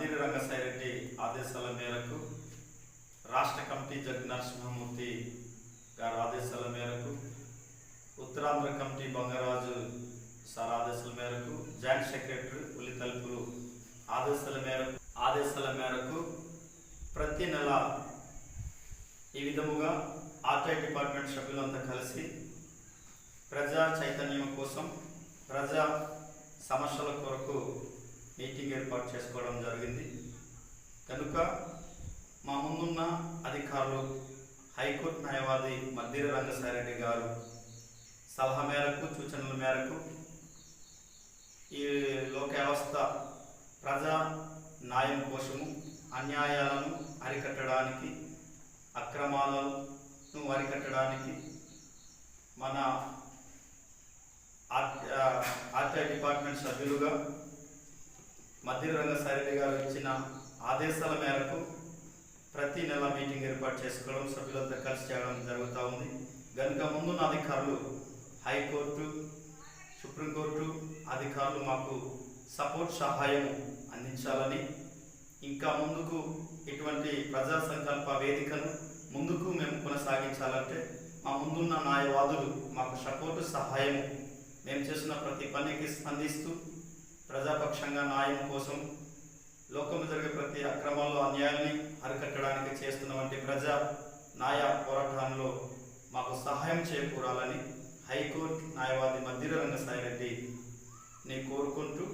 అదిరి రంగసాయిరెడ్డి ఆదేశాల మేరకు రాష్ట్ర కమిటీ జడ్జి నరసింహమూర్తి గారి ఆదేశాల మేరకు ఉత్తరాంధ్ర కమిటీ బంగరాజు సార్ ఆదేశాల మేరకు జాయింట్ సెక్రటరీ ఉల్లి తలుపులు ఆదేశాల మేరకు ఆదేశాల మేరకు ప్రతి నెల ఈ విధముగా ఆర్టీఐ డిపార్ట్మెంట్ సభ్యులంతా కలిసి ప్రజా చైతన్యం కోసం ప్రజా సమస్యల కొరకు మీటింగ్ ఏర్పాటు చేసుకోవడం జరిగింది. కనుక మా ముందున్న అధికారులు హైకోర్టు న్యాయవాది మద్దిర రంగసారెడ్డి గారు సలహా మేరకు సూచనల మేరకు ఈ లోక వ్యవస్థ ప్రజా న్యాయం కోసము అన్యాయాలను అరికట్టడానికి అక్రమాలను అరికట్టడానికి మన ఆర్టీఐ డిపార్ట్మెంట్ సభ్యులుగా మధ్య రంగశారెడ్డి గారు ఇచ్చిన ఆదేశాల మేరకు ప్రతి నెల మీటింగ్ ఏర్పాటు చేసుకోవడం సభ్యులంతా కలిసి చేయడం జరుగుతూ ఉంది. కనుక ముందున్న అధికారులు హైకోర్టు సుప్రీంకోర్టు అధికారులు మాకు సపోర్ట్ సహాయం అందించాలని ఇంకా ముందుకు ఇటువంటి ప్రజా సంకల్ప వేదికను ముందుకు మేము కొనసాగించాలంటే మా ముందున్న న్యాయవాదులు మాకు సపోర్టు సహాయం మేము చేసిన ప్రతి పనికి స్పందిస్తూ ప్రజాపక్షంగా న్యాయం కోసం లోకంలో జరిగే ప్రతి అక్రమాల్లో అన్యాయాన్ని అరికట్టడానికి చేస్తున్న వంటి ప్రజా న్యాయ పోరాటంలో మాకు సహాయం చేకూరాలని హైకోర్టు న్యాయవాది మధ్య రంగసాయి రెడ్డి ని కోరుకుంటూ